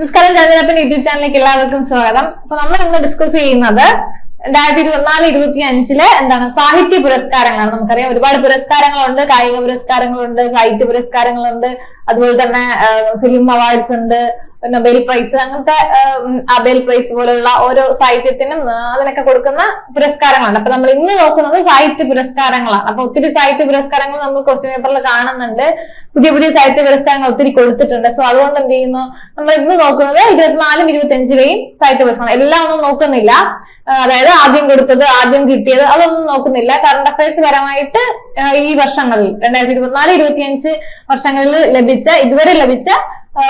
നമസ്കാരം ചന്ദ്രപ്പൻ യൂട്യൂബ് ചാനലിലേക്ക് എല്ലാവർക്കും സ്വാഗതം. അപ്പൊ നമ്മൾ ഇന്ന് ഡിസ്കസ് ചെയ്യുന്നത് രണ്ടായിരത്തി ഇരുപത്തിനാല് ഇരുപത്തി അഞ്ചിൽ എന്താണ് സാഹിത്യ പുരസ്കാരങ്ങളാണ്. നമുക്കറിയാം ഒരുപാട് പുരസ്കാരങ്ങളുണ്ട് കായിക പുരസ്കാരങ്ങളുണ്ട് സാഹിത്യ പുരസ്കാരങ്ങളുണ്ട്. അതുപോലെ തന്നെ ഫിലിം അവാർഡ്സ് ഉണ്ട്. നൊബേൽ പ്രൈസ് അങ്ങനത്തെ അബേൽ പ്രൈസ് പോലുള്ള ഓരോ സാഹിത്യത്തിനും അതിനൊക്കെ കൊടുക്കുന്ന പുരസ്കാരങ്ങളുണ്ട് അപ്പൊ നമ്മൾ ഇന്ന് നോക്കുന്നത് സാഹിത്യ പുരസ്കാരങ്ങളാണ്. അപ്പൊ ഒത്തിരി സാഹിത്യ പുരസ്കാരങ്ങൾ നമ്മൾ ക്വസ്റ്റ്യൻ പേപ്പറിൽ കാണുന്നുണ്ട്. പുതിയ പുതിയ സാഹിത്യ പുരസ്കാരങ്ങൾ ഒത്തിരി കൊടുത്തിട്ടുണ്ട്. സോ അതുകൊണ്ട് എന്ത് ചെയ്യുന്നു? നമ്മൾ ഇന്ന് നോക്കുന്നത് ഇരുപത്തിനാലും ഇരുപത്തിയഞ്ചിലെയും സാഹിത്യ പുരസ്കാരം എല്ലാം ഒന്നും നോക്കുന്നില്ല. അതായത് ആദ്യം കൊടുത്തത് ആദ്യം കിട്ടിയത് അതൊന്നും നോക്കുന്നില്ല. കറണ്ട് അഫയേഴ്സ് പരമായിട്ട് ഈ വർഷങ്ങളിൽ രണ്ടായിരത്തി ഇരുപത്തിനാല് ഇരുപത്തിയഞ്ച് വർഷങ്ങളിൽ ലഭിച്ച ഇതുവരെ ലഭിച്ച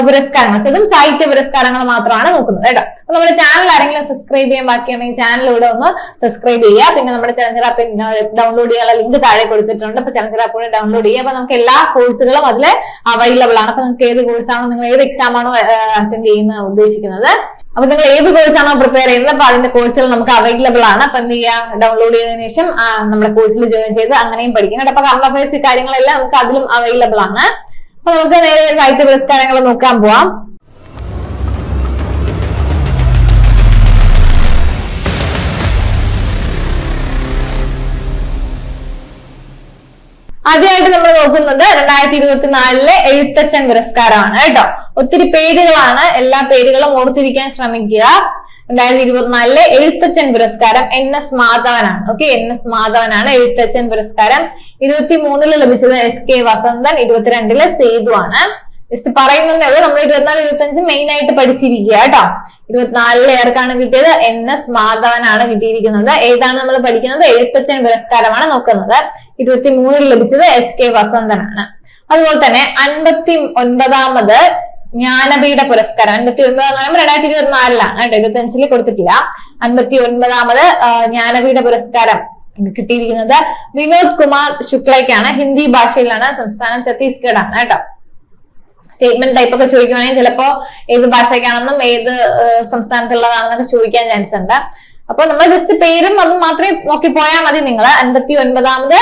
പുരസ്കാരങ്ങൾ. അതും സാഹിത്യ പുരസ്കാരങ്ങൾ മാത്രമാണ് നോക്കുന്നത് കേട്ടോ. അപ്പൊ നമ്മുടെ ചാനൽ ആരെങ്കിലും സബ്സ്ക്രൈബ് ചെയ്യാൻ ബാക്കിയാണെങ്കിൽ ചാനൽ ഇവിടെ ഒന്ന് സബ്സ്ക്രൈബ് ചെയ്യുക. പിന്നെ നമ്മുടെ ചലഞ്ചർ ആപ്പ് ഡൗൺലോഡ് ചെയ്യാനുള്ള ലിങ്ക് താഴെ കൊടുത്തിട്ടുണ്ട്. അപ്പൊ ചലഞ്ചർ ആപ്പ് ഡൗൺലോഡ് ചെയ്യുക. അപ്പൊ നമുക്ക് എല്ലാ കോഴ്സുകളും അതിൽ അവൈലബിൾ ആണ്. അപ്പൊ നിങ്ങൾക്ക് ഏത് കോഴ്സാണോ നിങ്ങൾ ഏത് എക്സാം ആണോ അറ്റൻഡ് ചെയ്യുന്ന ഉദ്ദേശിക്കുന്നത്. അപ്പൊ നിങ്ങൾ ഏത് കോഴ്സാണോ പ്രിപ്പയർ ചെയ്യുന്നത് അപ്പൊ അതിന്റെ കോഴ്സുകൾ നമുക്ക് അവൈലബിൾ ആണ്. അപ്പൊ എന്ത് ചെയ്യുക? ഡൗൺലോഡ് ചെയ്തതിനു ശേഷം നമ്മുടെ കോഴ്സിൽ ജോയിൻ ചെയ്ത് അങ്ങനെയും പഠിക്കാം കേട്ടോ. അപ്പൊ കറണ്ട് അഫയേഴ്സ് കാര്യങ്ങളെല്ലാം നമുക്ക് അതിലും അവൈലബിൾ ആണ്. അപ്പൊ നമുക്ക് നേരെ സാഹിത്യ പുരസ്കാരങ്ങൾ നോക്കാൻ പോവാം. ആദ്യമായിട്ട് നമ്മൾ നോക്കുന്നത് രണ്ടായിരത്തി ഇരുപത്തി നാലിലെ എഴുത്തച്ഛൻ പുരസ്കാരമാണ് കേട്ടോ. ഒത്തിരി പേരുകളാണ് എല്ലാ പേരുകളും ഓർത്തിരിക്കാൻ ശ്രമിക്കുക. രണ്ടായിരത്തി ഇരുപത്തിനാലിലെ എഴുത്തച്ഛൻ പുരസ്കാരം എൻ എസ് മാധവനാണ്. ഓക്കെ എൻ എസ് മാധവനാണ് എഴുത്തച്ഛൻ പുരസ്കാരം. ഇരുപത്തി മൂന്നിൽ ലഭിച്ചത് എസ് കെ വസന്തൻ ഇരുപത്തിരണ്ടിൽ സേതു ആണ്. ജസ്റ്റ് പറയുന്നതേ ഉള്ളൂ നമ്മൾ ഇരുപത്തിനാല് ഇരുപത്തഞ്ച് മെയിൻ ആയിട്ട് പഠിച്ചിരിക്കുക കേട്ടോ. ഇരുപത്തിനാലിൽ ഏർക്കാണ് കിട്ടിയത്? എൻ എസ് മാധവനാണ് കിട്ടിയിരിക്കുന്നത്. ഏതാണ് നമ്മൾ പഠിക്കുന്നത്? എഴുത്തച്ഛൻ പുരസ്കാരമാണ് നോക്കുന്നത്. ഇരുപത്തി മൂന്നിൽ ലഭിച്ചത് എസ് കെ വസന്തനാണ്. അതുപോലെ തന്നെ അൻപത്തി ഒൻപതാമത് ജ്ഞാനപീഠ പുരസ്കാരം. അൻപത്തി ഒൻപത് പറയുമ്പോൾ രണ്ടായിരത്തി ഇരുപത്തിനാലിലാണ് കേട്ടോ. ഇരുപത്തി അഞ്ചിൽ കൊടുത്തിട്ടില്ല. അൻപത്തി ഒൻപതാമത് ജ്ഞാനപീഠ പുരസ്കാരം കിട്ടിയിരിക്കുന്നത് വിനോദ് കുമാർ ശുക്ലയ്ക്കാണ്. ഹിന്ദി ഭാഷയിലാണ് സംസ്ഥാനം ഛത്തീസ്ഗഡ് ആണ് കേട്ടോ. സ്റ്റേറ്റ്മെന്റ് ടൈപ്പ് ഒക്കെ ചോദിക്കുവാണെങ്കിൽ ചിലപ്പോ ഏത് ഭാഷയ്ക്കാണെന്നും ഏത് സംസ്ഥാനത്തുള്ളതാണെന്നൊക്കെ ചോദിക്കാൻ ചാൻസ് ഉണ്ട്. അപ്പൊ നമ്മൾ ജസ്റ്റ് പേരും അതും മാത്രമേ നോക്കി പോയാൽ മതി നിങ്ങൾ. അൻപത്തി ഒൻപതാമത്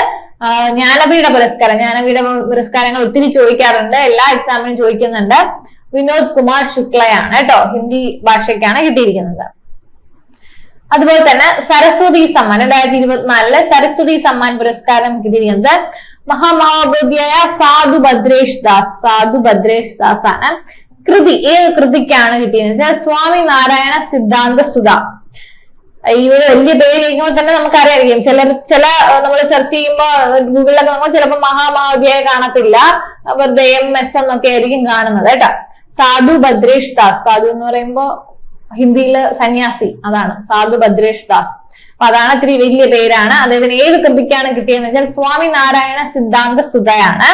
ജ്ഞാനപീഠ പുരസ്കാരം. ജ്ഞാനപീഠ പുരസ്കാരങ്ങൾ ഒത്തിരി ചോദിക്കാറുണ്ട്. എല്ലാ എക്സാമിനും ചോദിക്കുന്നുണ്ട്. വിനോദ് കുമാർ ശുക്ലയാണ് കേട്ടോ. ഹിന്ദി ഭാഷയ്ക്കാണ് കിട്ടിയിരിക്കുന്നത്. അതുപോലെ തന്നെ സരസ്വതി സമ്മാൻ രണ്ടായിരത്തി ഇരുപത്തിനാലിൽ സരസ്വതി സമ്മാൻ പുരസ്കാരം കിട്ടിയിരിക്കുന്നത് മഹാമഹാബോധിയായ സാധു ഭദ്രേഷ് ദാസ് സാധു ഭദ്രേഷ് ദാസ് ആണ് കൃതി ഏത് കൃതിക്കാണ് കിട്ടിയെന്ന് വെച്ചാൽ സ്വാമി നാരായണ സിദ്ധാന്ത സുധ. ഒരു വലിയ പേര് കേൾക്കുമ്പോൾ തന്നെ നമുക്കറിയാം ചിലർ ചില നമ്മൾ സെർച്ച് ചെയ്യുമ്പോൾ ഗൂഗിളിലൊക്കെ നമ്മൾ ചിലപ്പോൾ മഹാമഹാവിദ്യയെ കാണത്തില്ല. വെറുതെ എം എസ് എന്നൊക്കെ ആയിരിക്കും കാണുന്നത് കേട്ടോ. സാധു ഭദ്രേഷ് ദാസ്. സാധു എന്ന് പറയുമ്പോൾ ഹിന്ദിയിൽ സന്യാസി. അതാണ്. സാധു ഭദ്രേഷ് ദാസ്. അപ്പൊ അതാണ് ഇത്തിരി വലിയ പേരാണ്. അദ്ദേഹത്തിന് ഏത് കൃതിക്കാണ് കിട്ടിയെന്ന് വെച്ചാൽ സ്വാമി നാരായണ സിദ്ധാന്ത സുധയാണ്.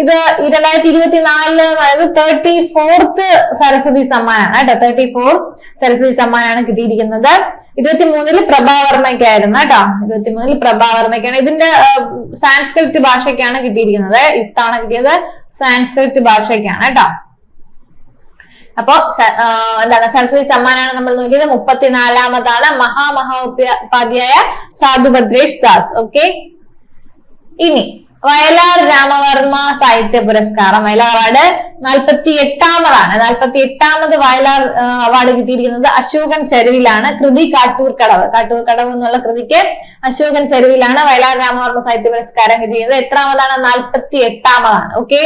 ഇത് രണ്ടായിരത്തി ഇരുപത്തിനാലിൽ അതായത് തേർട്ടി ഫോർത്ത് സരസ്വതി സമ്മാനാണ് കേട്ടോ. തേർട്ടി ഫോർ സരസ്വതി സമ്മാനാണ് കിട്ടിയിരിക്കുന്നത്. ഇരുപത്തി മൂന്നിൽ പ്രഭാവർമ്മയ്ക്കായിരുന്നു കേട്ടോ. ഇരുപത്തി മൂന്നിൽ പ്രഭാവർമ്മയ്ക്കാണ് ഇതിന്റെ സാൻസ്ക്രിറ്റ് ഭാഷയ്ക്കാണ് കിട്ടിയിരിക്കുന്നത്. ഇത്താണ് കിട്ടിയത് സാൻസ്ക്രിറ്റ് ഭാഷയ്ക്കാണ് കേട്ടോ. അപ്പോ എന്താണ് സരസ്വതി സമ്മാനാണ് നമ്മൾ നോക്കിയത്. മുപ്പത്തിനാലാമതാണ് മഹാമഹോപാധ്യായ സാധു ഭദ്രേഷ് ദാസ്. ഓക്കെ ഇനി വയലാർ രാമവർമ്മ സാഹിത്യ പുരസ്കാരം. വയലാർ അവാർഡ് നാൽപ്പത്തി എട്ടാമതാണ് നാൽപ്പത്തി എട്ടാമത് വയലാർ അവാർഡ് കിട്ടിയിരിക്കുന്നത് അശോകൻ ചെരുവിലാണ്. കൃതി കാട്ടൂർ കടവ് കാട്ടൂർ കടവ് എന്നുള്ള കൃതിക്ക് അശോകൻ ചെരുവിലാണ് വയലാർ രാമവർമ്മ സാഹിത്യ പുരസ്കാരം കിട്ടിയത് എത്രാമതാണ്? നാൽപ്പത്തി എട്ടാമതാണ് ഓക്കെ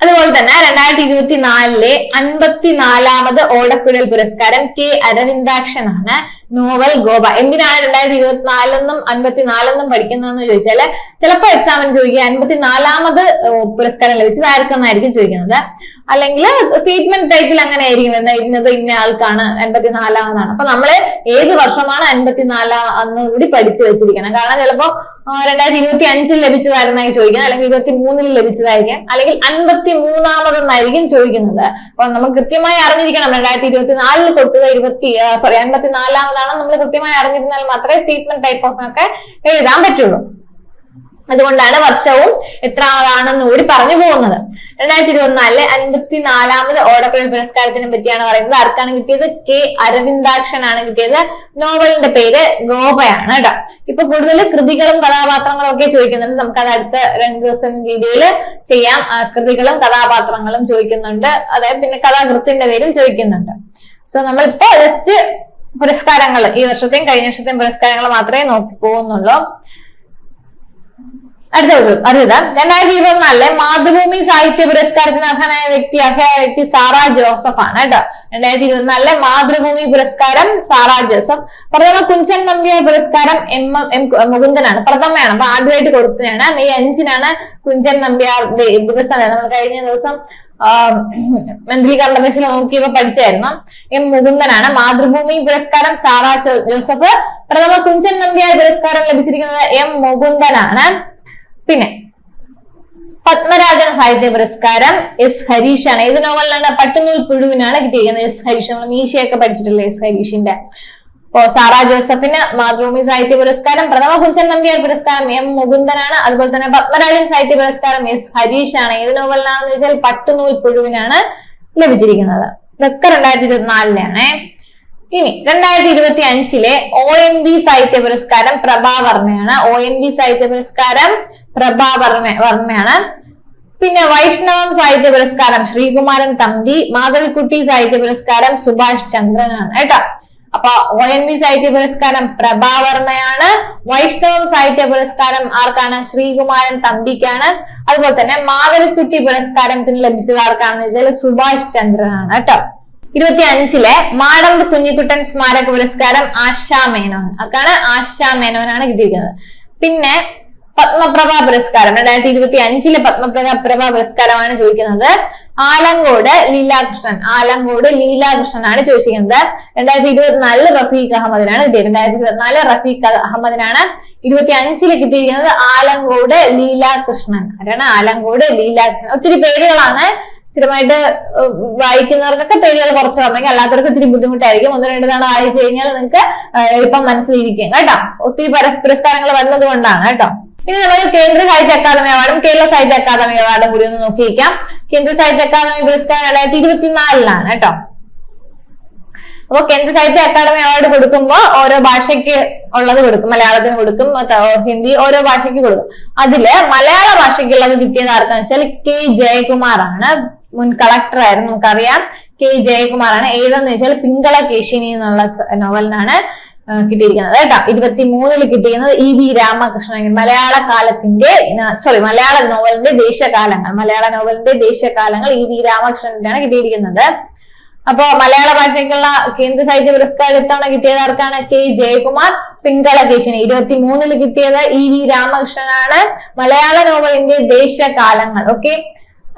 അതുപോലെ തന്നെ രണ്ടായിരത്തി ഇരുപത്തി നാലിലെ അൻപത്തിനാലാമത് ഓടക്കുഴൽ പുരസ്കാരം കെ അരവിന്ദാക്ഷൻ ആണ് നോവൽ ഗോപ എന്തിനാണ് രണ്ടായിരത്തി ഇരുപത്തിനാലെന്നും അൻപത്തിനാലെന്നും പഠിക്കുന്നതെന്ന് ചോദിച്ചാൽ ചിലപ്പോൾ എക്സാമിന് ചോദിക്കുക അൻപത്തിനാലാമത് പുരസ്കാരം ലഭിച്ചത് ആർക്കെന്നായിരിക്കും ചോദിക്കുന്നത്. അല്ലെങ്കിൽ സ്റ്റേറ്റ്മെന്റ് ടൈപ്പിൽ അങ്ങനെ ആയിരിക്കും എന്താ ഇന്നത് ഇന്ന ആൾക്കാണ് എൺപത്തിനാലാമെന്നാണ് അപ്പൊ നമ്മൾ ഏത് വർഷമാണ് അൻപത്തിനാലാം അന്ന് കൂടി പഠിച്ചു വെച്ചിരിക്കണം? കാരണം ചിലപ്പോ രണ്ടായിരത്തി ഇരുപത്തി അഞ്ചിൽ ലഭിച്ചതായിരുന്നായി ചോദിക്കുന്നത്. അല്ലെങ്കിൽ ഇരുപത്തി മൂന്നിൽ ലഭിച്ചതായിരിക്കാം. അല്ലെങ്കിൽ അൻപത്തി മൂന്നാമതെന്നായിരിക്കും ചോദിക്കുന്നത്. അപ്പൊ നമ്മൾ കൃത്യമായി അറിഞ്ഞിരിക്കണം. രണ്ടായിരത്തി ഇരുപത്തി നാലിൽ കൊടുത്തത് ഇരുപത്തി സോറി അൻപത്തിനാലാമതാണ് നമ്മൾ കൃത്യമായി അറിഞ്ഞിരുന്നാൽ മാത്രമേ സ്റ്റേറ്റ്മെന്റ് ടൈപ്പ് ഓഫ് ഒക്കെ എഴുതാൻ പറ്റുള്ളൂ. അതുകൊണ്ടാണ് വർഷവും എത്ര ആളാണെന്ന് കൂടി പറഞ്ഞു പോകുന്നത്. രണ്ടായിരത്തി ഇരുപത്തിനാലിലെ അൻപത്തിനാലാമത് ഓടക്കുഴൽ പുരസ്കാരത്തിനെ പറ്റിയാണ് പറയുന്നത്. ആർക്കാണ് കിട്ടിയത്? കെ അരവിന്ദാക്ഷനാണ് കിട്ടിയത്. നോവലിന്റെ പേര് ഗോപയാണ് കേട്ടോ ഇപ്പൊ കൂടുതൽ കൃതികളും കഥാപാത്രങ്ങളും ഒക്കെ ചോദിക്കുന്നുണ്ട്. നമുക്ക് അത് അടുത്ത രണ്ട് ദിവസം വീഡിയോയിൽ ചെയ്യാം. കൃതികളും കഥാപാത്രങ്ങളും ചോദിക്കുന്നുണ്ട്. അതായത് പിന്നെ കഥാകൃത്തിന്റെ പേരും ചോദിക്കുന്നുണ്ട്. സോ നമ്മളിപ്പോ ജസ്റ്റ് പുരസ്കാരങ്ങൾ ഈ വർഷത്തെയും കഴിഞ്ഞ വർഷത്തെയും പുരസ്കാരങ്ങൾ മാത്രമേ നോക്കി പോകുന്നുള്ളൂ. അടുത്ത ചോദ്യം അടുത്തത് രണ്ടായിരത്തി ഇരുപത്തിനാലിലെ മാതൃഭൂമി സാഹിത്യ പുരസ്കാരത്തിന് അർഹനായ വ്യക്തി അർഹയായ വ്യക്തി സാറ ജോസഫ് ആണ് കേട്ടോ. രണ്ടായിരത്തി ഇരുപത്തിനാലിലെ മാതൃഭൂമി പുരസ്കാരം സാറ ജോസഫ്. പ്രഥമ കുഞ്ചൻ നമ്പ്യാർ പുരസ്കാരം എം എം മുകുന്ദനാണ്. പ്രഥമയാണ്. അപ്പൊ ആദ്യമായിട്ട് കൊടുത്തതാണ്. മെയ് അഞ്ചിനാണ് കുഞ്ചൻ നമ്പ്യാർ ദിവസം നമ്മൾ കഴിഞ്ഞ ദിവസം മന്ത്രി കണ്ടബേസിൽ നോക്കിയപ്പോ പഠിച്ചായിരുന്നു. എം മുകുന്ദനാണ് മാതൃഭൂമി പുരസ്കാരം സാറ ജോസഫ്. പ്രഥമ കുഞ്ചൻ നമ്പ്യാർ പുരസ്കാരം ലഭിച്ചിരിക്കുന്നത് എം മുകുന്ദനാണ്. പിന്നെ പത്മരാജൻ സാഹിത്യ പുരസ്കാരം എസ് ഹരീഷാണ്. ഏത് നോവലിനാണ് പട്ടുനൂൽ പുഴുവിനാണ് കിട്ടിയിരിക്കുന്നത് എസ് ഹരീഷ്. നമ്മൾ മീശയൊക്കെ പഠിച്ചിട്ടില്ലേ എസ് ഹരീഷിന്റെ? അപ്പോ സാറ ജോസഫിന് മാതൃഭൂമി സാഹിത്യ പുരസ്കാരം പ്രഥമ കുഞ്ചൻ നമ്പ്യാർ പുരസ്കാരം എം മുകുന്ദനാണ്. അതുപോലെ തന്നെ പത്മരാജൻ സാഹിത്യ പുരസ്കാരം എസ് ഹരീഷ് ആണ് ഏത് നോവലിനാണെന്ന് വെച്ചാൽ പട്ടുനൂൽ പുഴുവിനാണ് ലഭിച്ചിരിക്കുന്നത്. ഇതൊക്കെ രണ്ടായിരത്തി ഇരുപത്തിനാലിലാണ് ഇനി രണ്ടായിരത്തി ഇരുപത്തി അഞ്ചിലെ ഒ എൻ വി സാഹിത്യ പുരസ്കാരം പ്രഭാവർമ്മയാണ് ഒ എൻ വി സാഹിത്യ പുരസ്കാരം പ്രഭാവർമ്മ വർമ്മയാണ്. പിന്നെ വൈഷ്ണവം സാഹിത്യ പുരസ്കാരം ശ്രീകുമാരൻ തമ്പി മാധവിക്കുട്ടി സാഹിത്യ പുരസ്കാരം സുഭാഷ് ചന്ദ്രനാണ്. കേട്ടോ? അപ്പൊ ഒ എൻ വി സാഹിത്യ പുരസ്കാരം പ്രഭാവർമ്മയാണ് വൈഷ്ണവം സാഹിത്യ പുരസ്കാരം ആർക്കാണ്? ശ്രീകുമാരൻ തമ്പിക്കാണ്. അതുപോലെ തന്നെ മാധവിക്കുട്ടി പുരസ്കാരത്തിന് ലഭിച്ചത് ആർക്കാണെന്ന് വെച്ചാൽ സുഭാഷ് ചന്ദ്രനാണ്. കേട്ടോ? ഇരുപത്തി അഞ്ചിലെ മാടമ്പ് കുഞ്ഞിക്കുട്ടൻ സ്മാരക പുരസ്കാരം ആശാ മേനോൻ. അതാണ് ആശാ മേനോനാണ് കിട്ടിയിരിക്കുന്നത്. പിന്നെ പത്മപ്രഭ പുരസ്കാരം രണ്ടായിരത്തി ഇരുപത്തി അഞ്ചിലെ പത്മപ്രഭ പ്രഭ പുരസ്കാരമാണ് ചോദിക്കുന്നത്. ആലങ്കോട് ലീലാകൃഷ്ണൻ ആലങ്കോട് ലീലാകൃഷ്ണനാണ് ചോദിച്ചിരിക്കുന്നത്. രണ്ടായിരത്തി ഇരുപത്തിനാലിൽ റഫീഖ് അഹമ്മദിനാണ് കിട്ടിയത്. രണ്ടായിരത്തി ഇരുപത്തിനാല് റഫീഖ് അഹമ്മദിനാണ് ഇരുപത്തി അഞ്ചിൽ കിട്ടിയിരിക്കുന്നത് ആലങ്കോട് ലീലാകൃഷ്ണൻ. ആരാണ്? ആലങ്കോട് ലീലാകൃഷ്ണൻ. ഒത്തിരി പേരുകളാണ് സ്ഥിരമായിട്ട് വായിക്കുന്നവർക്കൊക്കെ പേരുകൾ കുറച്ച് പറഞ്ഞെങ്കിൽ അല്ലാത്തവർക്ക് ഒത്തിരി ബുദ്ധിമുട്ടായിരിക്കും. ഒന്ന് രണ്ട് തവണ വായിച്ചു കഴിഞ്ഞാൽ നിങ്ങൾക്ക് ഇപ്പം മനസ്സിലിരിക്കും. കേട്ടോ? ഒത്തിരി പരസ്പര സ്ഥാനങ്ങൾ വന്നത് കൊണ്ടാണ് കേട്ടോ. ഇനി നമ്മൾ കേന്ദ്ര സാഹിത്യ അക്കാദമി അവാർഡും കേരള സാഹിത്യ അക്കാദമി അവാർഡും കൂടി ഒന്ന് നോക്കിയിരിക്കാം. കേന്ദ്ര സാഹിത്യ അക്കാദമി പുരസ്കാരം രണ്ടായിരത്തി ഇരുപത്തിനാലിലാണ് കേട്ടോ. അപ്പൊ കേന്ദ്ര സാഹിത്യ അക്കാദമി അവാർഡ് കൊടുക്കുമ്പോൾ ഓരോ ഭാഷയ്ക്ക് ഉള്ളത് കൊടുക്കും. മലയാളത്തിന് കൊടുക്കും ഹിന്ദി ഓരോ ഭാഷയ്ക്ക് കൊടുക്കും. അതിൽ മലയാള ഭാഷയ്ക്കുള്ളത് കിട്ടിയത് ആർക്കാന്ന് വെച്ചാൽ കെ. ജയകുമാർ ആണ് മുൻ കളക്ടർ ആയിരുന്നു. നമുക്കറിയാം. കെ ജയകുമാറാണ്. ഏതെന്ന് വെച്ചാൽ പിങ്കള കേശിനി എന്നുള്ള നോവലിനാണ് കിട്ടിയിരിക്കുന്നത് കേട്ടോ. ഇരുപത്തി മൂന്നിൽ കിട്ടിയിരിക്കുന്നത് ഇ വി രാമകൃഷ്ണൻ മലയാള കാലത്തിന്റെ സോറി മലയാള നോവലിന്റെ ദേശകാലങ്ങൾ മലയാള നോവലിന്റെ ദേശകാലങ്ങൾ ഇ വി രാമകൃഷ്ണനാണ് കിട്ടിയിരിക്കുന്നത്. അപ്പോ മലയാള ഭാഷയ്ക്കുള്ള കേന്ദ്ര സാഹിത്യ പുരസ്കാരം ഇത്തവണ കിട്ടിയത് ആർക്കാണ്? കെ ജയകുമാർ പിങ്കള കേശിനി. ഇരുപത്തി മൂന്നിൽ കിട്ടിയത് ഇ വി രാമകൃഷ്ണനാണ്. മലയാള നോവലിന്റെ ദേശകാലങ്ങൾ ഓക്കെ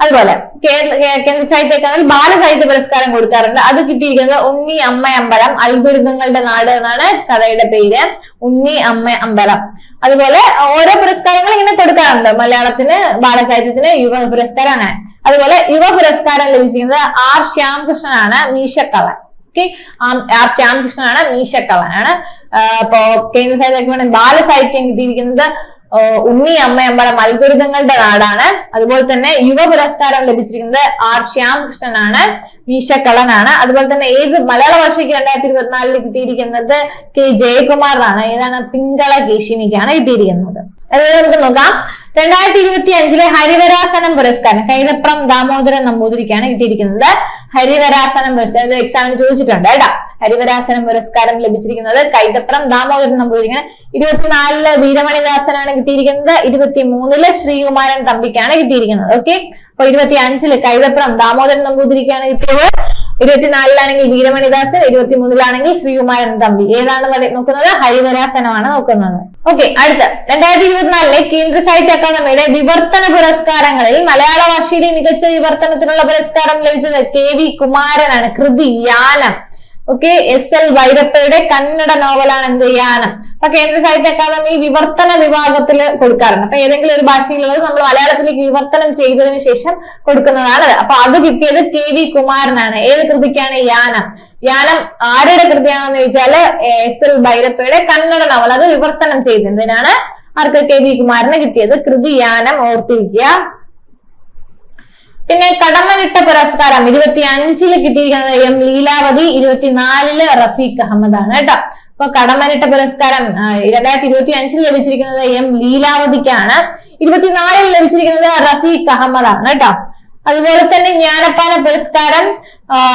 അതുപോലെ കേരള കേന്ദ്ര സാഹിത്യ അക്കാദമി ബാലസാഹിത്യ പുരസ്കാരം കൊടുക്കാറുണ്ട്. അത് കിട്ടിയിരിക്കുന്നത് ഉണ്ണി അമ്മ അമ്പലം അത്ഭുതങ്ങളുടെ നാട് എന്നാണ് കഥയുടെ പേര്. ഉണ്ണി അമ്മ അമ്പലം. അതുപോലെ ഓരോ പുരസ്കാരങ്ങൾ ഇങ്ങനെ കൊടുക്കാറുണ്ട്. മലയാളത്തിന് ബാലസാഹിത്യത്തിന് യുവ പുരസ്കാരം അങ്ങനെ. അതുപോലെ യുവ പുരസ്കാരം ലഭിച്ചിരിക്കുന്നത് ആർ ശ്യാംകൃഷ്ണനാണ് മീശക്കള്ളൻ. ഓക്കെ ആർ ശ്യാംകൃഷ്ണനാണ് മീശക്കള്ളനാണ്. അപ്പോ കേന്ദ്ര സാഹിത്യ ബാലസാഹിത്യം കിട്ടിയിരിക്കുന്നത് ഓ, അമ്മ നമ്മുടെ മൽദുരിതങ്ങളുടെ നാടാണ്. അതുപോലെ തന്നെ യുവ പുരസ്കാരം ലഭിച്ചിരിക്കുന്നത് ആർ ശ്യാംകൃഷ്ണനാണ്. മീശക്കളനാണ് അതുപോലെ തന്നെ ഏത് മലയാള ഭാഷയ്ക്ക് രണ്ടായിരത്തി ഇരുപത്തിനാലിൽ കിട്ടിയിരിക്കുന്നത് കെ ജയകുമാറിനാണ്. ഏതാണ്? പിങ്കള കേശിനിക്കാണ് കിട്ടിയിരിക്കുന്നത്. അതുപോലെ നമുക്ക് നോക്കാം? രണ്ടായിരത്തി ഇരുപത്തി അഞ്ചിലെ ഹരിവരാസനം പുരസ്കാരം കൈതപ്രം ദാമോദരൻ നമ്പൂതിരിക്കാണ് കിട്ടിയിരിക്കുന്നത്. ഹരിവരാസനം പുരസ്കാരം ഇത് എക്സാമിന് ചോദിച്ചിട്ടുണ്ട് കേട്ടോ. ഹരിവരാസനം പുരസ്കാരം ലഭിച്ചിരിക്കുന്നത് കൈതപ്രം ദാമോദരൻ നമ്പൂതിരിക്കാണ്. ഇരുപത്തിനാലിൽ വീരമണിദാസനാണ് കിട്ടിയിരിക്കുന്നത്. ഇരുപത്തി മൂന്നിൽ ശ്രീകുമാരൻ തമ്പിക്കാണ് കിട്ടിയിരിക്കുന്നത്. ഓക്കെ അപ്പൊ ഇരുപത്തി അഞ്ചിൽ കൈതപ്രം ദാമോദരൻ നമ്പൂതിരിക്കാണ് കിട്ടിയത്. ഇരുപത്തിനാലിലാണെങ്കിൽ വീരമണിദാസൻ ഇരുപത്തിമൂന്നിലാണെങ്കിൽ ശ്രീകുമാരൻ തമ്പി. ഏതാണ് നോക്കുന്നത്? ഹരിവരാസനമാണ് നോക്കുന്നത്. ഓക്കെ അടുത്ത. രണ്ടായിരത്തി ഇരുപത്തിനാലിലെ കേന്ദ്ര സാഹിത്യ അക്കാദമിയുടെ വിവർത്തന പുരസ്കാരങ്ങളിൽ മലയാള ഭാഷയിലെ മികച്ച വിവർത്തനത്തിനുള്ള പുരസ്കാരം ലഭിച്ചത് കെ വി കുമാരനാണ്. കൃതി യാനം. ഓക്കെ എസ് എൽ വൈരപ്പയുടെ കന്നഡ നോവലാണ് എന്ത് യാനം അപ്പൊ കേന്ദ്ര സാഹിത്യ അക്കാദമി വിവർത്തന വിഭാഗത്തിൽ കൊടുക്കാറുണ്ട്. അപ്പൊ ഏതെങ്കിലും ഒരു ഭാഷയിലുള്ളത് നമ്മൾ മലയാളത്തിലേക്ക് വിവർത്തനം ചെയ്തതിനു ശേഷം കൊടുക്കുന്നതാണ്. അപ്പൊ അത് കിട്ടിയത് കെ വി കുമാരനാണ്. ഏത് കൃതിക്കാണ്? യാനം. യാനം ആരുടെ കൃതിയാണെന്ന് ചോദിച്ചാൽ എസ് എൽ ഭൈരപ്പയുടെ കന്നഡ നോവൽ അത് വിവർത്തനം ചെയ്തതിനാണ് ആർക്ക് കെ വി കുമാരന് കിട്ടിയത്. കൃതി യാനം ഓർത്തിരിക്കുക. പിന്നെ കടമ്മനിട്ട പുരസ്കാരം ഇരുപത്തി അഞ്ചിൽ കിട്ടിയിരിക്കുന്നത് എം ലീലാവതി ഇരുപത്തിനാലിൽ റഫീഖ് അഹമ്മദ് ആണ് കേട്ടോ. അപ്പൊ കടമ്മനിട്ട പുരസ്കാരം രണ്ടായിരത്തി ഇരുപത്തി അഞ്ചിൽ ലഭിച്ചിരിക്കുന്നത് എം ലീലാവതിക്കാണ്. ഇരുപത്തിനാലിൽ ലഭിച്ചിരിക്കുന്നത് റഫീഖ് അഹമ്മദ് ആണ് കേട്ടോ. അതുപോലെ തന്നെ ജ്ഞാനപ്പാന പുരസ്കാരം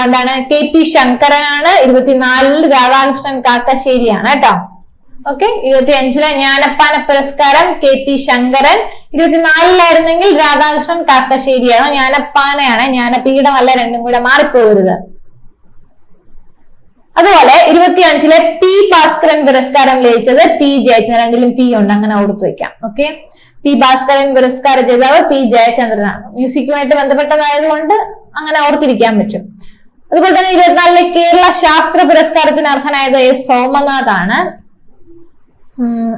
എന്താണ് കെ പി ശങ്കരനാണ്. ഇരുപത്തിനാലിൽ രാധാകൃഷ്ണൻ കാക്കശ്ശേരിയാണ് കേട്ടോ. ഓക്കെ ഇരുപത്തി അഞ്ചിൽ ജ്ഞാനപ്പാന പുരസ്കാരം കെ പി ശങ്കരൻ. ഇരുപത്തിനാലിലായിരുന്നെങ്കിൽ രാധാകൃഷ്ണൻ കാക്കശ്ശേരിയാണ് ജ്ഞാനപ്പാനയാണ് ജ്ഞാനപീഠമല്ല രണ്ടും കൂടെ മാറിപ്പോകരുത്. അതുപോലെ ഇരുപത്തി അഞ്ചിലെ പി ഭാസ്കരൻ പുരസ്കാരം ലഭിച്ചത് പി ജയചന്ദ്രൻ. രണ്ടിലും പി ഉണ്ട് അങ്ങനെ ഓർത്ത് വെക്കാം. ഓക്കെ പി ഭാസ്കരൻ പുരസ്കാര ജേതാവ് പി ജയചന്ദ്രനാണ്. മ്യൂസിക്കുമായിട്ട് ബന്ധപ്പെട്ടതായതുകൊണ്ട് അങ്ങനെ ഓർത്തിരിക്കാൻ പറ്റും. അതുപോലെ തന്നെ ഇരുപത്തിനാലിലെ കേരള ശാസ്ത്ര പുരസ്കാരത്തിന് അർഹനായത് എസ് സോമനാഥ് ആണ്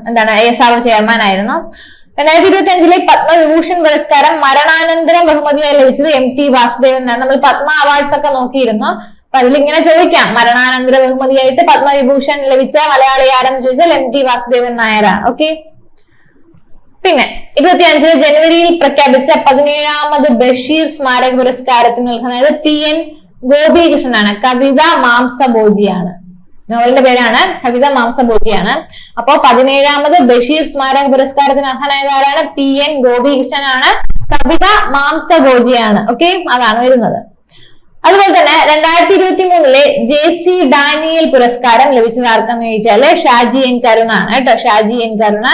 എന്താണ് എസ് ആർ ചെയർമാൻ ആയിരുന്നു. രണ്ടായിരത്തി ഇരുപത്തി അഞ്ചിലെ പത്മവിഭൂഷൺ പുരസ്കാരം മരണാനന്തരം ബഹുമതിയായി ലഭിച്ചത് എം ടി വാസുദേവനാണ് നമ്മൾ പത്മ അവാർഡ്സ് ഒക്കെ നോക്കിയിരുന്നു. അപ്പൊ അതിലിങ്ങനെ ചോദിക്കാം മരണാനന്തര ബഹുമതിയായിട്ട് പത്മവിഭൂഷൺ ലഭിച്ച മലയാളി ആരെന്ന് ചോദിച്ചാൽ എം ടി വാസുദേവൻ നായരാണ് ഓക്കെ? പിന്നെ ഇരുപത്തി അഞ്ച് ജനുവരിയിൽ പ്രഖ്യാപിച്ച പതിനേഴാമത് ബഷീർ സ്മാരക പുരസ്കാരത്തിന് നൽകുന്നത് പി എൻ ഗോപികൃഷ്ണനാണ്. കവിത മാംസഭോജിയാണ്. നോവലിന്റെ പേരാണ് കവിത മാംസഭോജിയാണ്. അപ്പോ പതിനേഴാമത് ബഷീർ സ്മാരക പുരസ്കാരത്തിന് അർഹനായതാരാണ് പി എൻ ഗോപികൃഷ്ണനാണ്. കവിത മാംസഭോജിയാണ്. ഓക്കെ അതാണ് വരുന്നത്. അതുപോലെ തന്നെ രണ്ടായിരത്തി ഇരുപത്തി മൂന്നിലെ ജെ സി ഡാനിയൽ പുരസ്കാരം ലഭിച്ചത് ആർക്കെന്ന് ചോദിച്ചാൽ ഷാജി എൻ കരുണാണ്. കേട്ടോ ഷാജി എൻ കരുണ.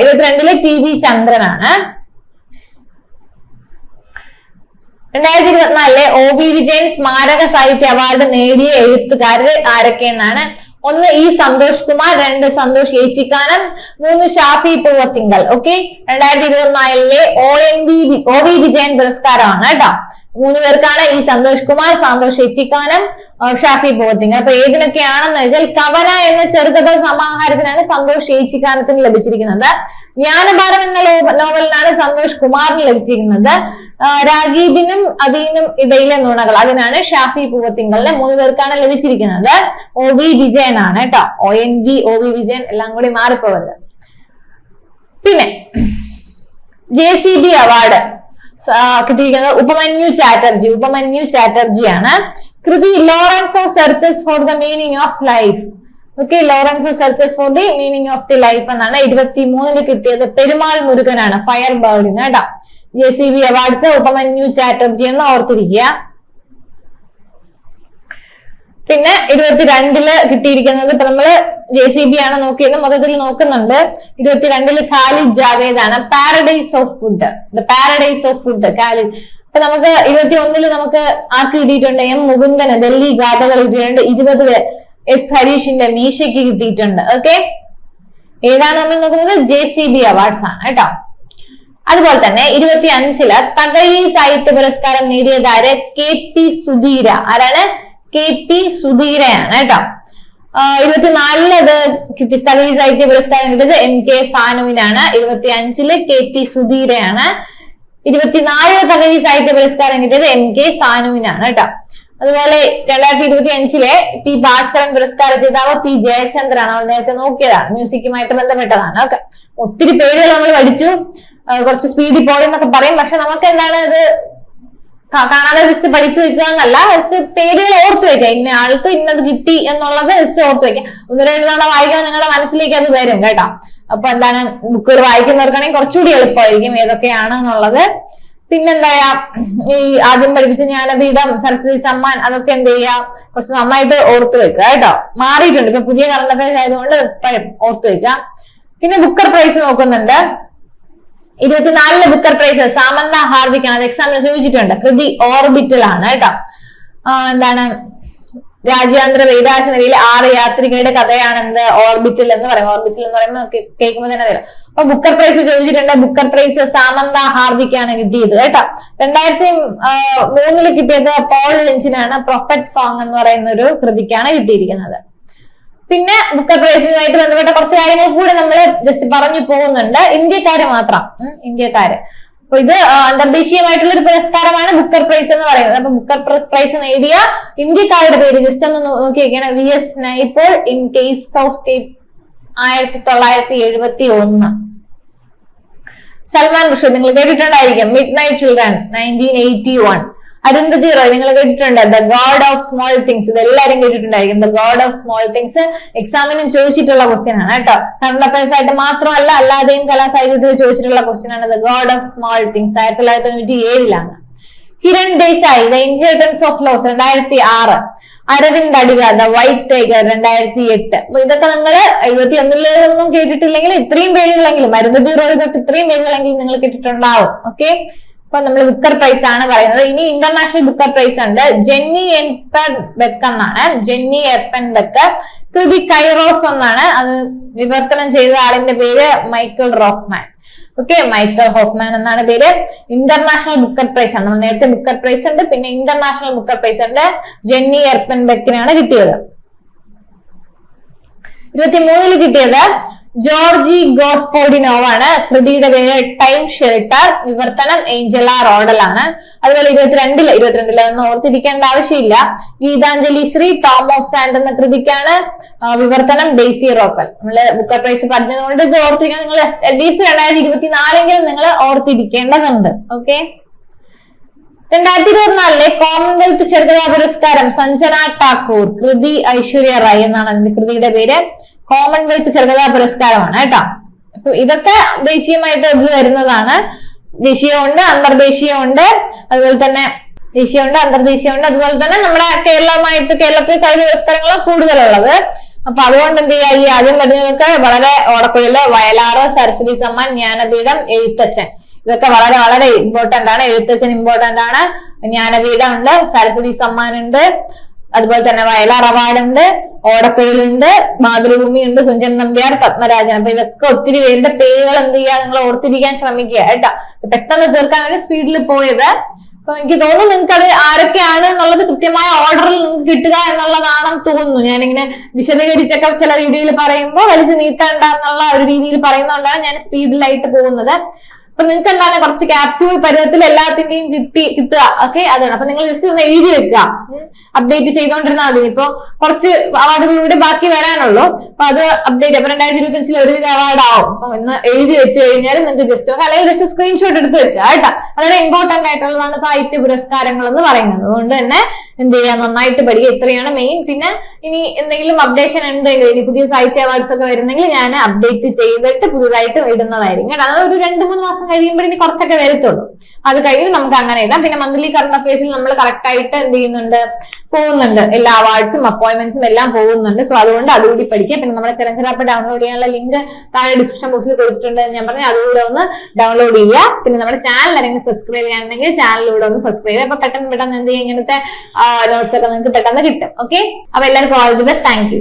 ഇരുപത്തിരണ്ടിലെ ടി വി ചന്ദ്രനാണ്. രണ്ടായിരത്തി ഇരുപത്തിനാലിലെ ഒ വി വിജയൻ സ്മാരക സാഹിത്യ അവാർഡ് നേടിയ എഴുത്തുകാരിൽ ആരൊക്കെയെന്നാണ്. ഒന്ന് ഇ സന്തോഷ് കുമാർ രണ്ട് സന്തോഷ് ഏച്ചിക്കാനം മൂന്ന് ഷാഫി പൂവത്തിങ്കൽ. ഓക്കെ രണ്ടായിരത്തി ഇരുപത്തിനാലിലെ O N V O V Vijayan പുരസ്കാരമാണ് കേട്ടോ. മൂന്ന് പേർക്കാണ് ഈ സന്തോഷ് കുമാർ സന്തോഷ് ഏച്ചിക്കാനം ഷാഫി ബോധിങ് അപ്പൊ ഏതിനൊക്കെയാണെന്ന് വെച്ചാൽ കവന എന്ന ചെറുകഥ സമാഹാരത്തിനാണ് സന്തോഷ് ഏച്ചിക്കാനത്തിന് ലഭിച്ചിരിക്കുന്നത്. ജ്ഞാനഭാരം എന്ന നോവലിനാണ് സന്തോഷ് കുമാറിന് ലഭിച്ചിരിക്കുന്നത്. രാഗീബിനും അതീനും ഇടയിലെ നുണകൾ. അതിനാണ് ഷാഫി പൂവത്തിങ്കലിന് മൂന്ന് പേർക്കാണ് ലഭിച്ചിരിക്കുന്നത്. ഒ വി വിജയനാണ് കേട്ടോ. O N V O V Vijayan എല്ലാം കൂടി മാറിപ്പോവരുത്. പിന്നെ ജെ സി ബി അവാർഡ്. കിട്ടിയിരിക്കുന്നത് ഉപമന്യു ചാറ്റർജി. ഉപമന്യു ചാറ്റർജി ആണ് കൃതി Lawrence of searches for the meaning of life. Okay Lawrence of searches for the meaning of the life എന്നാണ് ഇരുപത്തി മൂന്നിൽ കിട്ടിയത് പെരുമാൾ മുരുകനാണ് ഫയർ ബേർഡിന് കേട്ടോ. J C B awards Upamanyu Chatterjee എന്ന് ഓർത്തിരിക്കുക. പിന്നെ ഇരുപത്തിരണ്ടിൽ കിട്ടിയിരിക്കുന്നത് ഇപ്പൊ നമ്മൾ ജെ സി ബി ആണ് നോക്കിയത് മൊത്തത്തിൽ നോക്കുന്നുണ്ട്. ഇരുപത്തിരണ്ടിൽ കാലി ജാവേദ് ആണ് paradise of food the paradise of food Khalid. അപ്പൊ നമുക്ക് ഇരുപത്തി ഒന്നിൽ നമുക്ക് ആർക്ക് കിട്ടിയിട്ടുണ്ട്? എം മുകുന്ദന് ഡൽഹി ഗാഥകൾ കിട്ടിയിട്ടുണ്ട്. ഇരുപത് എസ് ഹരീഷിന്റെ മീശയ്ക്ക് കിട്ടിയിട്ടുണ്ട്. ഓക്കെ ഏതാണ് നമ്മൾ നോക്കുന്നത്? ജെ സി ബി അവാർഡ്സ് ആണ് കേട്ടോ. അതുപോലെ തന്നെ ഇരുപത്തി അഞ്ചിൽ തകഴി സാഹിത്യ പുരസ്കാരം നേടിയതാര്? K P Sudheera. ആരാണ്? കെ പി സുധീരയാണ് കേട്ടോ. ഇരുപത്തിനാലിലത് കിട്ടി. തകഴി സാഹിത്യ പുരസ്കാരം കിട്ടിയത് എം കെ സാനുവിനാണ്. ഇരുപത്തി അഞ്ചിൽ കെ പി സുധീരയാണ്. ഇരുപത്തിനാലിൽ തകഴി സാഹിത്യ പുരസ്കാരം കിട്ടിയത് എം കെ സാനുവിനാണ് കേട്ടോ. അതുപോലെ രണ്ടായിരത്തി ഇരുപത്തി അഞ്ചിലെ പി ഭാസ്കരൻ പുരസ്കാര ജേതാവ് പി ജയചന്ദ്രനാണ്. അവൾ നേരത്തെ നോക്കിയതാണ്. മ്യൂസിക്കുമായിട്ട് ബന്ധപ്പെട്ടതാണ്. ഓക്കെ. ഒത്തിരി പേരുകൾ നമ്മൾ പഠിച്ചു. കുറച്ച് സ്പീഡിൽ പോയി എന്നൊക്കെ പറയും. പക്ഷെ നമുക്ക് എന്താണ് ഇത് കാണാതെ ജസ്റ്റ് പഠിച്ചു വെക്കുക എന്നല്ല ജസ്റ്റ് പേരുകൾ ഓർത്തു വെക്കുക. ഇന്ന ആൾക്ക് ഇന്നത് കിട്ടി എന്നുള്ളത് ജസ്റ്റ് ഓർത്തു വെക്കുക. ഒന്ന് രണ്ട് തവണ വായിക്കുമ്പോൾ നിങ്ങളുടെ മനസ്സിലേക്ക് അത് വരും കേട്ടോ. അപ്പൊ എന്താണ് ബുക്കുകൾ വായിക്കുന്നവർക്കാണെങ്കിൽ കുറച്ചുകൂടി എളുപ്പമായിരിക്കും ഏതൊക്കെയാണ് എന്നുള്ളത്. പിന്നെന്താ പറയാ ഈ ആദ്യം പഠിപ്പിച്ച ജ്ഞാനപീഠം സരസ്വതി സമ്മാൻ അതൊക്കെ എന്ത് ചെയ്യാ കുറച്ച് നന്നായിട്ട് ഓർത്ത് വെക്കുക കേട്ടോ. മാറിയിട്ടുണ്ട്. ഇപ്പൊ പുതിയ കറണ്ട് അഫയേഴ്സ് ആയതുകൊണ്ട് ഓർത്തു വെക്കുക. പിന്നെ ബുക്കർ പ്രൈസ് നോക്കുന്നുണ്ട്. ഇരുപത്തിനാലിൽ ബുക്കർ പ്രൈസ് സാമന്ത ഹാർവിക്കാണ് അത് എക്സാമിന് ചോദിച്ചിട്ടുണ്ട്. കൃതി ഓർബിറ്റൽ ആണ് കേട്ടോ. എന്താണ്? രാജ്യാന്തര വേദാശ നിലയിൽ ആറ് യാത്രികരുടെ കഥയാണ് എന്ത്? ഓർബിറ്റൽ എന്ന് പറയും ഓർബിറ്റൽ എന്ന് പറയുമ്പോൾ കേൾക്കുമ്പോൾ തന്നെ അറിയാം അപ്പൊ ബുക്കർ പ്രൈസ് ചോദിച്ചിട്ടുണ്ട്. ബുക്കർ പ്രൈസ് സാമന്ത ഹാർവിക്കാണ് കിട്ടിയത് കേട്ടോ. രണ്ടായിരത്തി മൂന്നിൽ കിട്ടിയത് പോൾ ലിഞ്ചിനാണ്. പ്രൊഫറ്റ് സോങ് എന്ന് പറയുന്ന ഒരു കൃതിക്കാണ് കിട്ടിയിരിക്കുന്നത്. പിന്നെ ബുക്കർ പ്രൈസുമായിട്ട് ബന്ധപ്പെട്ട കുറച്ച് കാര്യങ്ങൾ കൂടെ നമ്മൾ ജസ്റ്റ് പറഞ്ഞു പോകുന്നുണ്ട്. ഇന്ത്യക്കാര് മാത്രം. ഇന്ത്യക്കാര്. അപ്പൊ ഇത് അന്തർദേശീയമായിട്ടുള്ള ഒരു പുരസ്കാരമാണ് ബുക്കർ പ്രൈസ് എന്ന് പറയുന്നത്. അപ്പൊ ബുക്കർ പ്രൈസ് നേടിയ ഇന്ത്യക്കാരുടെ പേര് ജസ്റ്റ് ഒന്ന് നോക്കി വെക്കണം. V S Naipaul in case of state ആയിരത്തി തൊള്ളായിരത്തി എഴുപത്തി ഒന്ന് സൽമാൻ റുഷദ് നിങ്ങൾ കേട്ടിട്ടുണ്ടായിരിക്കും. Midnight children nineteen eighty one Arundhati Roy നിങ്ങൾ കേട്ടിട്ടുണ്ട്? The god of small things ഇത് എല്ലാവരും കേട്ടിട്ടുണ്ടായിരിക്കും the god of small things എക്സാമിനും ചോദിച്ചിട്ടുള്ള ക്വസ്റ്റ്യൻ ആണ് കേട്ടോ. കറണ്ട് അഫയേഴ്സ് ആയിട്ട് മാത്രമല്ല അല്ലാതെയും കലാസാഹിത്യത്തിൽ ചോദിച്ചിട്ടുള്ള ക്വസ്റ്റ്യൻ ആണ്. The god of small things ആയിരത്തി തൊള്ളായിരത്തി തൊണ്ണൂറ്റി ഏഴിലാണ് Kiran Desai the inheritance of loss രണ്ടായിരത്തി ആറ് Aravind Adiga the white tiger രണ്ടായിരത്തി എട്ട് അപ്പൊ ഇതൊക്കെ നിങ്ങൾ എഴുപത്തി ഒന്നിലൊന്നും കേട്ടിട്ടില്ലെങ്കിൽ ഇത്രയും പേരുകളെങ്കിലും മരുന്ന് റോയ് തൊട്ട് ഇത്രയും പേരുകളെങ്കിലും നിങ്ങൾ കേട്ടിട്ടുണ്ടാവും. ഓക്കെ അപ്പൊ നമ്മൾ ബുക്കർ പ്രൈസ് ആണ് പറയുന്നത്. ഇനി ഇന്റർനാഷണൽ ബുക്കർ പ്രൈസ് ഉണ്ട്. ജെന്നി എൻപൻ ബെക്ക് എന്നാണ്. Jenny Erpenbeck. കൃതി കൈറോസ് എന്നാണ്. അത് വിവർത്തനം ചെയ്ത ആളിന്റെ പേര് Michael Rofman okay Michael Hofmann എന്നാണ് പേര്. ഇന്റർനാഷണൽ ബുക്കർ പ്രൈസ് ആണ്. നമ്മൾ നേരത്തെ ബുക്കർ പ്രൈസ് ഉണ്ട്. പിന്നെ ഇന്റർനാഷണൽ ബുക്കർ പ്രൈസ് ഉണ്ട്. ജെന്നി എർപ്പൻ ബെക്കിനാണ് കിട്ടിയത്. ഇരുപത്തി മൂന്നിൽ കിട്ടിയത്. ജോർജി ഗോസ്പോഡിനോവാണ്. കൃതിയുടെ പേര് ടൈം ഷെൽട്ടർ വിവർത്തനം ഏഞ്ചല റോഡൽ ആണ് അതുപോലെ ഇരുപത്തിരണ്ടിൽ ഇരുപത്തിരണ്ടിൽ ഒന്നും ഓർത്തിരിക്കേണ്ട ആവശ്യമില്ല. Geetanjali Shree tomb of sand എന്ന കൃതിക്കാണ് വിവർത്തനം ഡെയ്സി റോക്കൽ നമ്മൾ ബുക്കർ പ്രൈസ് പറഞ്ഞതുകൊണ്ട് ഇത് ഓർത്തിരിക്കാൻ നിങ്ങൾ അറ്റ്ലീസ്റ്റ് രണ്ടായിരത്തി ഇരുപത്തിനാലെങ്കിലും നിങ്ങൾ ഓർത്തിരിക്കേണ്ടതുണ്ട്. ഓക്കെ രണ്ടായിരത്തി ഇരുപത്തിനാലിലെ കോമൺവെൽത്ത് ചെറുകഥാ പുരസ്കാരം സഞ്ജന ടാക്കൂർ കൃതി ഐശ്വര്യ റായ് എന്നാണ് അതിന്റെ കൃതിയുടെ പേര്. കോമൺവെൽത്ത് ചെറുകഥാ പുരസ്കാരമാണ് കേട്ടോ. അപ്പൊ ഇതൊക്കെ ദേശീയമായിട്ട് ഇത് വരുന്നതാണ്. ദേശീയമുണ്ട് അന്തർദേശീയമുണ്ട് അതുപോലെ തന്നെ ദേശീയമുണ്ട് അന്തർദേശീയമുണ്ട് അതുപോലെ തന്നെ നമ്മുടെ കേരളമായിട്ട് കേരളത്തിലെ സാഹിത്യ പുരസ്കാരങ്ങളാണ് കൂടുതലുള്ളത്. അപ്പൊ അതുകൊണ്ട് എന്ത് ചെയ്യുക ഈ ആദ്യം വരുന്നതൊക്കെ വളരെ ഓടക്കുഴൽ വയലാറ് സരസ്വതി സമ്മാൻ ജ്ഞാനപീഠം എഴുത്തച്ഛൻ. ഇതൊക്കെ വളരെ വളരെ ഇമ്പോർട്ടന്റ് ആണ്. എഴുത്തച്ഛൻ ഇമ്പോർട്ടന്റ് ആണ്. ജ്ഞാനപീഠം ഉണ്ട് സരസ്വതി സമ്മാൻ ഉണ്ട്. അതുപോലെ തന്നെ വയലാർ അവാർഡ് ഉണ്ട് ഓടക്കുഴലുണ്ട് മാതൃഭൂമിയുണ്ട് കുഞ്ചൻ നമ്പ്യാർ പത്മരാജൻ. അപ്പൊ ഇതൊക്കെ ഒത്തിരി പേരുടെ പേരുകൾ എന്ത് ചെയ്യുക നിങ്ങൾ ഓർത്തിരിക്കാൻ ശ്രമിക്കുക കേട്ടോ. പെട്ടെന്ന് തീർക്കാൻ വേണ്ടി സ്പീഡിൽ പോയത്. അപ്പൊ എനിക്ക് തോന്നുന്നു നിങ്ങൾക്ക് അത് ആരൊക്കെയാണ് എന്നുള്ളത് കൃത്യമായ ഓർഡറിൽ നിങ്ങൾക്ക് കിട്ടുക എന്നുള്ളതാണെന്ന് തോന്നുന്നു. ഞാനിങ്ങനെ വിശദീകരിച്ചൊക്കെ ചില വീഡിയോയിൽ പറയുമ്പോൾ വലിച്ചു നീട്ടണ്ട എന്നുള്ള ഒരു രീതിയിൽ പറയുന്നതുകൊണ്ടാണ് ഞാൻ സ്പീഡിലായിട്ട് പോകുന്നത്. അപ്പൊ നിങ്ങൾക്ക് എന്താണ് കുറച്ച് ക്യാപ്സ്യൂൾ പരുവത്തിൽ എല്ലാത്തിന്റെയും കിട്ടി കിട്ടുക. ഓക്കെ അതാണ്. അപ്പൊ നിങ്ങൾ ജസ്റ്റ് ഒന്ന് എഴുതി വെക്കുക. അപ്ഡേറ്റ് ചെയ്തോണ്ടിരുന്നാൽ മതി. ഇപ്പൊ കുറച്ച് അവാർഡുകളിലൂടെ ബാക്കി വരാനുള്ളൂ. അപ്പൊ അത് അപ്ഡേറ്റ് അപ്പൊ രണ്ടായിരത്തി ഇരുപത്തി അഞ്ചിൽ ഒരുവിധ അവാർഡ് ആവും. അപ്പൊ ഇന്ന് എഴുതി വെച്ച് കഴിഞ്ഞാൽ നിങ്ങൾക്ക് ജസ്റ്റ് അല്ലെങ്കിൽ ജസ്റ്റ് സ്ക്രീൻഷോട്ട് എടുത്ത് വെക്കുക കേട്ടോ. വളരെ ഇമ്പോർട്ടന്റ് ആയിട്ടുള്ളതാണ് സാഹിത്യ പുരസ്കാരങ്ങൾ എന്ന് പറയുന്നത്. അതുകൊണ്ട് തന്നെ എന്ത് ചെയ്യാം? നന്നായിട്ട് പഠിക്കുക. ഇത്രയാണ് മെയിൻ പിന്നെ ഇനി എന്തെങ്കിലും അപ്ഡേഷൻ ഉണ്ടെങ്കിൽ ഇനി പുതിയ സാഹിത്യ അവാർഡ്സ് ഒക്കെ വരുന്നെങ്കിൽ ഞാൻ അപ്ഡേറ്റ് ചെയ്തിട്ട് പുതുതായിട്ട് ഇടുന്നതായിരിക്കും കേട്ടോ. അത് ഒരു രണ്ട് മൂന്ന് മാസം കഴിയുമ്പോൾ ഇനി കുറച്ചൊക്കെ വരത്തുള്ളൂ. അത് കഴിഞ്ഞ് നമുക്ക് അങ്ങനെ ഇടാം. പിന്നെ മന്ത്ലി കറണ്ട് അഫയേഴ്സിൽ നമ്മൾ കറക്റ്റ് ആയിട്ട് എന്ത് ചെയ്യുന്നുണ്ട്? പോകുന്നുണ്ട്. എല്ലാ അവാർഡ്സും അപ്പോയിന്റ്മെന്റ്സും എല്ലാം പോകുന്നുണ്ട്. സോ അതുകൊണ്ട് അതുകൂടി പഠിക്കുക. പിന്നെ നമ്മുടെ ചെറഞ്ചിറ ആപ്പ് ഡൗൺലോഡ് ചെയ്യാനുള്ള ലിങ്ക് താഴെ ഡിസ്ക്രിപ്ഷൻ ബോക്സിൽ കൊടുത്തിട്ടുണ്ട് ഞാൻ പറഞ്ഞു. അതുകൂടെ ഒന്ന് ഡൗൺലോഡ് ചെയ്യുക. പിന്നെ നമ്മുടെ ചാനൽ അല്ലെങ്കിൽ സബ്സ്ക്രൈബ് ചെയ്യാനുണ്ടെങ്കിൽ ചാനലിലൂടെ ഒന്ന് സബ്സ്ക്രൈബ് ചെയ്യുക. അപ്പൊ പെട്ടെന്ന് പെട്ടെന്ന് എന്ത് ഇങ്ങനത്തെ നോട്ട്സ് ഒക്കെ നിങ്ങൾക്ക് പെട്ടെന്ന് കിട്ടും. ഓക്കെ അപ്പൊ എല്ലാവർക്കും ഓൾ ദി ബെസ്റ്റ് താങ്ക്